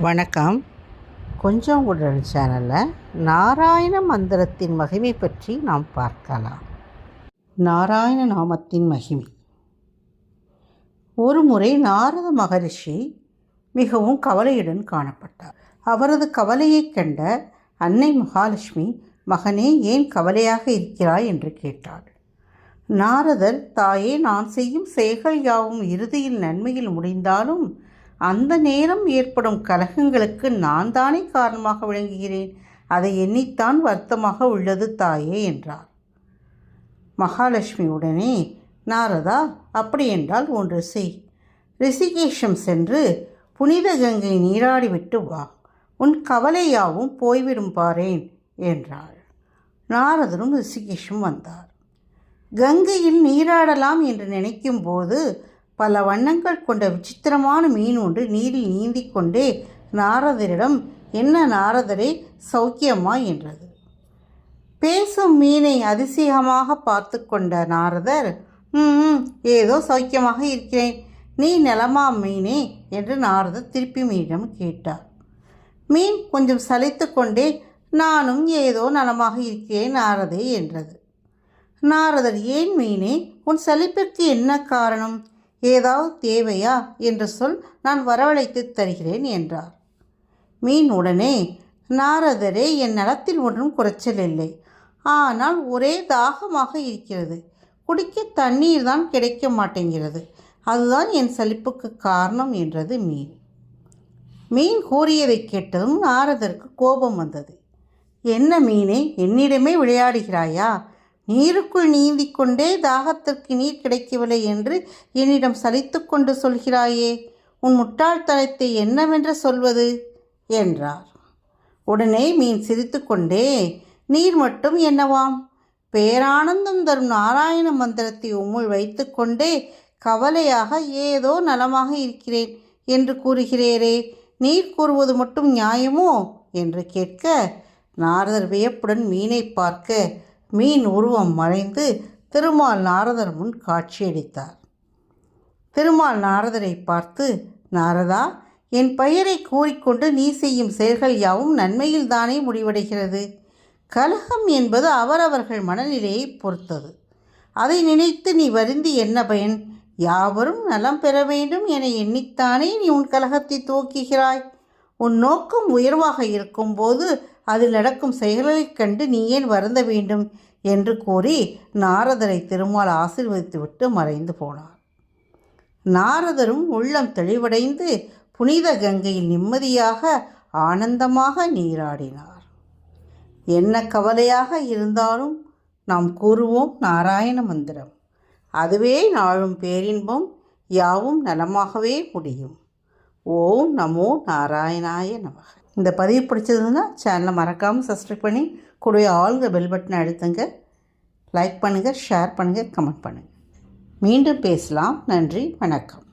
வணக்கம். கொஞ்சம் உடல் சேனலில் நாராயண மந்திரத்தின் மகிமை பற்றி நாம் பார்க்கலாம். நாராயண நாமத்தின் மகிமை. ஒரு முறை நாரத மகரிஷி மிகவும் கவலையுடன் காணப்பட்டார். அவரது கவலையைக் கண்ட அன்னை மகாலட்சுமி மகனே ஏன் கவலையாக இருக்கிறாய்? என்று கேட்டாள். நாரதர் தாயே நான் செய்யும் செயல்கள் யாவும் இறுதியில் நன்மையில் முடிந்தாலும் அந்த நேரம் ஏற்படும் கலகங்களுக்கு நான் தானே காரணமாக விளங்குகிறேன்? அதை எண்ணித்தான் வருத்தமாக உள்ளது தாயே என்றார். மகாலட்சுமி உடனே நாரதா அப்படியென்றால் ஒன்று செய். ரிஷிகேஷம் சென்று புனித கங்கை நீராடிவிட்டு வா. உன் கவலையாவும் போய்விடும் பாரேன் என்றாள். நாரதரும் ரிஷிகேஷம் வந்தார். கங்கையில் நீராடலாம் என்று நினைக்கும்போது பல வண்ணங்கள் கொண்ட விசித்திரமான மீன் ஒன்று நீரில் நீந்திக் கொண்டே நாரதரிடம் என்ன நாரதரே சௌக்கியமா என்றது. பேசும் மீனை அதிசயமாக பார்த்து கொண்ட நாரதர் ம் ஏதோ சௌக்கியமாக இருக்கிறேன். நீ நலமா மீனே என்று நாரதர் திருப்பி மீனிடம் கேட்டார். மீன் கொஞ்சம் சலித்து கொண்டே நானும் ஏதோ நலமாக இருக்கிறேன் நாரதே என்றது. நாரதர் ஏன் மீனே? உன் சலிப்பிற்கு என்ன காரணம்? ஏதாவது தேவையா? என்று சொல் நான் வரவழைத்து தருகிறேன் என்றார். மீன் உடனே நாரதரே என் நலத்தில் ஒன்றும் குறைச்சல் இல்லை. ஆனால் ஒரே தாகமாக இருக்கிறது. குடிக்க தண்ணீர் தான் கிடைக்க மாட்டேங்கிறது. அதுதான் என் சலிப்புக்கு காரணம் என்றது மீன். மீன் கூறியதை கேட்டதும் நாரதருக்கு கோபம் வந்தது. என்ன மீனே என்னிடமே விளையாடுகிறாயா? நீருக்குள் நீந்தி கொண்டே தாகத்திற்கு நீர் கிடைக்கவில்லை என்று என்னிடம் சலித்து கொண்டு சொல்கிறாயே உன் முட்டாள்தனத்தை என்னவென்று சொல்வது? என்றார். உடனே மீன் சிரித்துக்கொண்டே நீர் மட்டும் என்னவாம்? பேரானந்தம் தரும் நாராயண மந்திரத்தை உம்முள் வைத்துக்கொண்டே கவலையாக ஏதோ நலமாக இருக்கிறேன் என்று கூறுகிறேரே நீர் கூறுவது மட்டும் நியாயமோ? என்று கேட்க நாரதர் வியப்புடன் மீனை பார்க்க மீன் உருவம் மறைந்து திருமால் நாரதர் முன் காட்சியளித்தார். திருமால் நாரதரை பார்த்து நாரதா என் பெயரை கூறிக்கொண்டு நீ செய்யும் செயல்கள் யாவும் நன்மையில்தானே முடிவடைகிறது. கலகம் என்பது அவரவர்கள் மனநிலையை பொறுத்தது. அதை நினைத்து நீ வருந்தி என்ன பயன்? யாவரும் நலம் பெற வேண்டும் என எண்ணித்தானே நீ உன் கலகத்தை துவக்குகிறாய். உன் நோக்கம் உயர்வாக இருக்கும்போது அதில் நடக்கும் செயல்களைக் கண்டு நீ ஏன் வருந்த வேண்டும்? என்று கூறி நாரதரை திருமால் ஆசீர்வதித்துவிட்டு மறைந்து போனார். நாரதரும் உள்ளம் தெளிவடைந்து புனித கங்கையில் நிம்மதியாக ஆனந்தமாக நீராடினார். என்ன கவலையாக இருந்தாலும் நாம் கூறுவோம் நாராயண மந்திரம். அதுவே நாளும் பேரின்பம் யாவும் நலமாகவே முடியும். ஓம் நமோ நாராயணாய நமக. இந்த பதிவு பிடிச்சதுன்னா சேனலை மறக்காமல் சப்ஸ்கிரைப் பண்ணி கூடவே ஆளுங்க பெல் பட்டனை அழுத்துங்க. லைக் பண்ணுங்கள் ஷேர் பண்ணுங்கள் கமெண்ட் பண்ணுங்கள் மீண்டும் பேசலாம். நன்றி வணக்கம்.